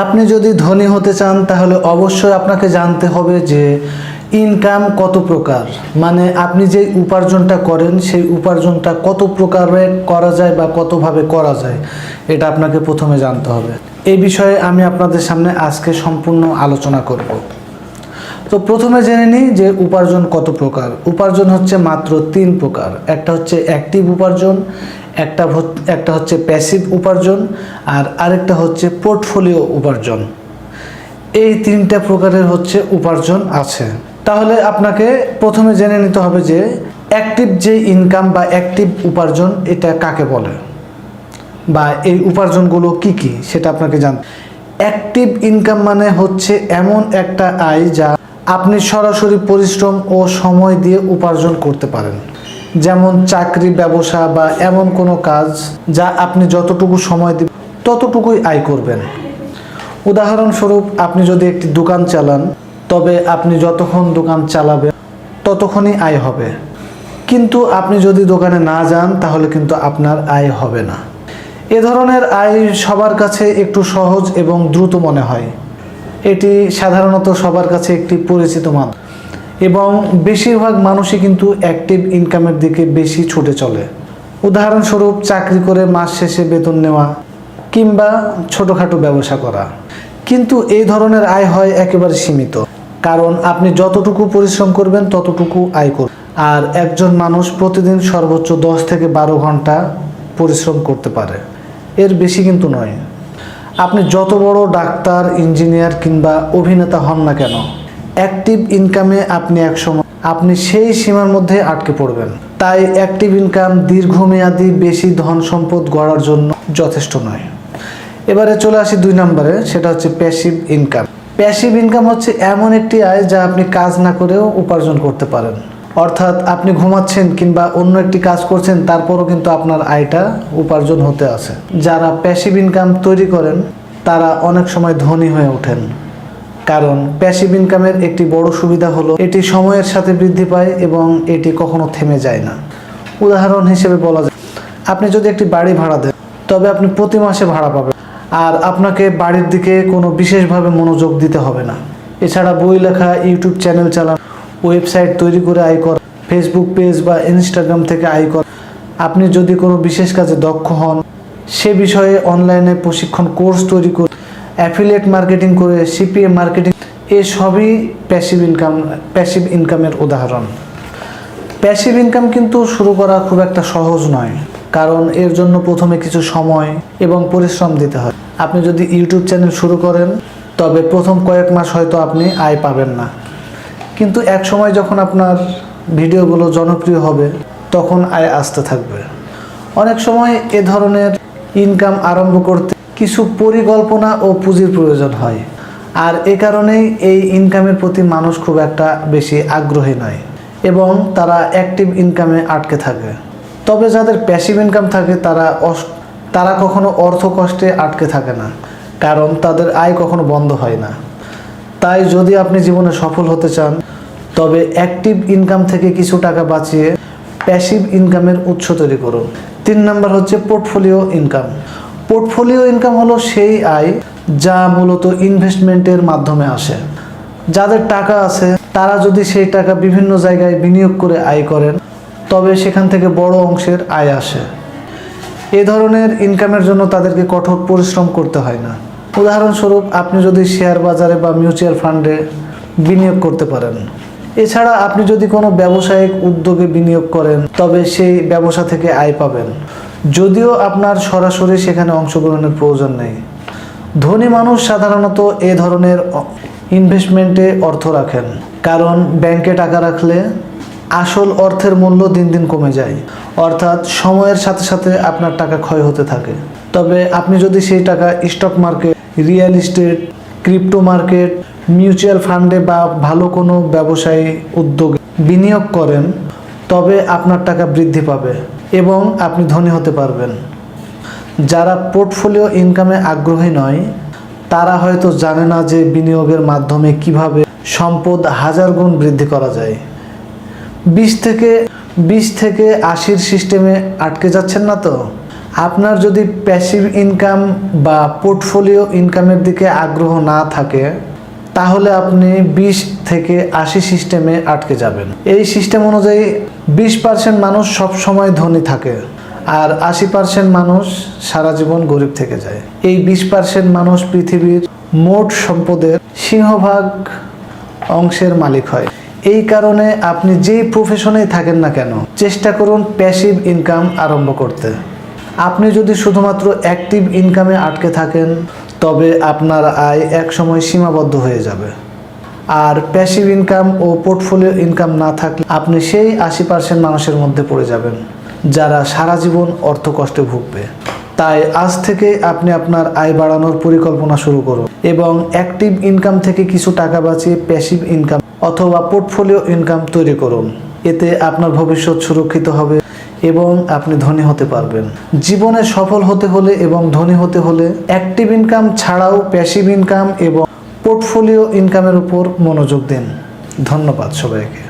আপনি যদি ধনী হতে চান, তাহলে অবশ্যই আপনাকে জানতে হবে যে ইনকাম কত প্রকার। মানে আপনি যে উপার্জনটা করেন, সেই উপার্জনটা কত প্রকারে করা যায় বা কতভাবে করা যায়, এটা আপনাকে প্রথমে জানতে হবে। এই বিষয়ে আমি আপনাদের সামনে আজকে সম্পূর্ণ আলোচনা করব। তো প্রথমে জেনে নিই যে উপার্জন কত প্রকার। উপার্জন হচ্ছে মাত্র তিন প্রকার। একটা হচ্ছে অ্যাক্টিভ উপার্জন, একটা একটা হচ্ছে প্যাসিভ উপার্জন, আর আরেকটা হচ্ছে পোর্টফোলিও উপার্জন। এই তিনটা প্রকারের হচ্ছে উপার্জন আছে। তাহলে আপনাকে প্রথমে জেনে নিতে হবে যে অ্যাক্টিভ যে ইনকাম বা অ্যাক্টিভ উপার্জন, এটা কাকে বলে? বা এই উপার্জনগুলো কি কি, সেটা আপনাকে জান অ্যাক্টিভ ইনকাম মানে হচ্ছে এমন একটা আয় যা আপনি সরাসরি পরিশ্রম ও সময় দিয়ে উপার্জন করতে পারেন। যেমন চাকরি, ব্যবসা বা এমন কোনো কাজ যা আপনি যতটুকু সময় দিবেন, ততটুকুই আয় করবেন। উদাহরণস্বরূপ, আপনি যদি একটি দোকান চালান, তবে আপনি যতক্ষণ দোকান চালাবেন, ততক্ষণই আয় হবে। কিন্তু আপনি যদি দোকানে না যান, তাহলে কিন্তু আপনার আয় হবে না। এ ধরনের আয় সবার কাছে একটু সহজ এবং দ্রুত মনে হয়। এটি সাধারণত সবার কাছে একটি পরিচিত মান। এবং বেশিরভাগ মানুষই কিন্তু অ্যাক্টিভ ইনকামের দিকে বেশি ছুটে চলে। উদাহরণস্বরূপ চাকরি করে মাস শেষে বেতন নেওয়া কিংবা ছোটোখাটো ব্যবসা করা। কিন্তু এই ধরনের আয় হয় একেবারে সীমিত। কারণ আপনি যতটুকু পরিশ্রম করবেন, ততটুকু আয় করবেন আর একজন মানুষ প্রতিদিন সর্বোচ্চ দশ থেকে বারো ঘণ্টা পরিশ্রম করতে পারে। এর বেশি কিন্তু নয়। আপনি যত বড় ডাক্তার, ইঞ্জিনিয়ার কিংবা অভিনেতা হন না কেন অ্যাক্টিভ ইনকামে আপনি একসময়, আপনি সেই সীমার মধ্যে আটকে পড়বেন। তাই অ্যাক্টিভ ইনকাম দীর্ঘমেয়াদী বেশি ধন সম্পদ গড়ার জন্য যথেষ্ট নয়। এবারে চলে আসি দুই নম্বরে, সেটা হচ্ছে প্যাসিভ ইনকাম প্যাসিভ ইনকাম হচ্ছে এমন একটি আয় যা আপনি কাজ না করেও উপার্জন করতে পারেন। অর্থাৎ আপনি ঘুমাচ্ছেন কিংবা অন্য একটি কাজ করছেন, তারপরও কিন্তু আপনার আয়টা উপার্জন হতে আছে। যারা প্যাসিভ ইনকাম তৈরি করেন, তারা অনেক সময় ধনী হয়ে ওঠেন। কারণ প্যাসিভ ইনকামের একটি বড় সুবিধা হলো, এটি সময়ের সাথে বৃদ্ধি পায় এবং এটি কখনো থেমে যায় না। উদাহরণ হিসেবে বলা যায়, আপনি যদি একটি বাড়ি ভাড়া দেন, তবে আপনি প্রতি মাসে ভাড়া পাবেন। আর আপনাকে বাড়ির দিকে কোনো বিশেষভাবে মনোযোগ দিতে হবে না। এছাড়া বই লেখা, ইউটিউব চ্যানেল চালান ওয়েবসাইট তৈরি করে আয় কর ফেসবুক পেজ বা ইনস্টাগ্রাম থেকে আয় কর। আপনি যদি কোনো বিশেষ কাজে দক্ষ হন, সে বিষয়ে অনলাইনে প্রশিক্ষণ কোর্স তৈরি করে অ্যাফিলিয়েট মার্কেটিং করে সিপিএ মার্কেটিং এ সবই প্যাসিভ ইনকাম প্যাসিভ ইনকামের উদাহরণ। প্যাসিভ ইনকাম কিন্তু শুরু করা খুব একটা সহজ নয়, কারণ এর জন্য প্রথমে কিছু সময় এবং পরিশ্রম দিতে হয়। আপনি যদি ইউটিউব চ্যানেল শুরু করেন, তবে প্রথম কয়েক মাস হয়তো আপনি আয় পাবেন না। কিন্তু এক সময় যখন আপনার ভিডিওগুলো জনপ্রিয় হবে, তখন আয় আসতে থাকবে। অনেক সময় এ ধরনের ইনকাম আরম্ভ করতে কিছু পরিকল্পনা ও পুঁজির প্রয়োজন হয়। আর এ কারণেই এই ইনকামের প্রতি মানুষ খুব একটা বেশি আগ্রহী নয় এবং তারা অ্যাক্টিভ ইনকামে আটকে থাকে। তবে যাদের প্যাসিভ ইনকাম থাকে, তারা তারা কখনো অর্থ কষ্টে আটকে থাকে না, কারণ তাদের আয় কখনো বন্ধ হয় না। তাই যদি আপনি জীবনে সফল হতে চান তবে অ্যাক্টিভ ইনকাম থেকে কিছু টাকা বাঁচিয়ে প্যাসিভ ইনকামের উৎস তৈরি করুন। তিন নাম্বার হচ্ছে পোর্টফোলিও ইনকাম পোর্টফোলিও ইনকাম হলো সেই আয় যা মূলত ইনভেস্টমেন্টের মাধ্যমে আসে। যাদের টাকা আছে, তারা যদি সেই টাকা বিভিন্ন জায়গায় বিনিয়োগ করে আয় করেন, তবে সেখান থেকে বড় অংশের আয় আসে। এ ধরনের ইনকামের জন্য তাদেরকে কঠোর পরিশ্রম করতে হয় না। উদাহরণস্বরূপ, আপনি যদি শেয়ার বাজারে বা মিউচুয়াল ফান্ডে বিনিয়োগ করতে পারেন। এছাড়া আপনি যদি কোনো ব্যবসায়িক উদ্যোগে বিনিয়োগ করেন, তবে সেই ব্যবসা থেকে আয় পাবেন। যদিও আপনার সরাসরি সেখানে অংশগ্রহণের প্রয়োজন নেই। ধনী মানুষ সাধারণত এ ধরনের ইনভেস্টমেন্টে অর্থ রাখেন। কারণ ব্যাংকে টাকা রাখলে আসল অর্থের মূল্য দিন দিন কমে যায়। অর্থাৎ সময়ের সাথে সাথে আপনার টাকা ক্ষয় হতে থাকে। তবে আপনি যদি সেই টাকা stock market real estate crypto market mutual ফান্ডে বা ভালো কোনো ব্যবসায়ী উদ্যোগে বিনিয়োগ করেন, তবে আপনার টাকা বৃদ্ধি পাবে এবং আপনি ধনী হতে পারবেন। যারা পোর্টফোলিও ইনকামে আগ্রহী নয়, তারা হয়তো জানে না যে বিনিয়োগের মাধ্যমে কীভাবে সম্পদ হাজার গুণ বৃদ্ধি করা যায়। বিশ থেকে বিশ থেকে আশির সিস্টেমে আটকে যাচ্ছেন না তো? আপনার যদি প্যাসিভ ইনকাম বা পোর্টফোলিও ইনকামের দিকে আগ্রহ না থাকে তাহলে আপনি বিশ থেকে আশি সিস্টেমে আটকে যাবেন। এই সিস্টেম অনুযায়ী বিশ পার্সেন্ট মানুষ সব সময় ধনী থাকে আর আশি পার্সেন্ট মানুষ সারা জীবন গরিব থেকে যায়। এই বিশ পার্সেন্ট মানুষ পৃথিবীর মোট সম্পদের সিংহভাগ অংশের মালিক হয়। এই কারণে আপনি যেই প্রফেশনেই থাকেন না কেন, চেষ্টা করুন প্যাসিভ ইনকাম আরম্ভ করতে। আপনি যদি শুধুমাত্র অ্যাক্টিভ ইনকামে আটকে থাকেন তবে আপনার আয় একসময় সীমাবদ্ধ হয়ে যাবে। আর প্যাসিভ ইনকাম ও পোর্টফোলিও ইনকাম না থাকলে আপনি সেই আশি পার্সেন্ট মানুষের মধ্যে পড়ে যাবেন, যারা সারা জীবন অর্থ কষ্টে ভুগবে। তাই আজ থেকে আপনি আপনার আয় বাড়ানোর পরিকল্পনা শুরু করুন এবং অ্যাক্টিভ ইনকাম থেকে কিছু টাকা বাঁচিয়ে প্যাসিভ ইনকাম অথবা পোর্টফোলিও ইনকাম তৈরি করুন। এতে আপনার ভবিষ্যৎ সুরক্ষিত হবে। এবং আপনি ধনী হতে পারবেন। জীবনে সফল হতে হলে এবং ধনী হতে হলে অ্যাক্টিভ ইনকাম ছাড়াও প্যাসিভ ইনকাম এবং পোর্টফোলিও ইনকামের উপর মনোযোগ দিন। ধন্যবাদ সবাইকে।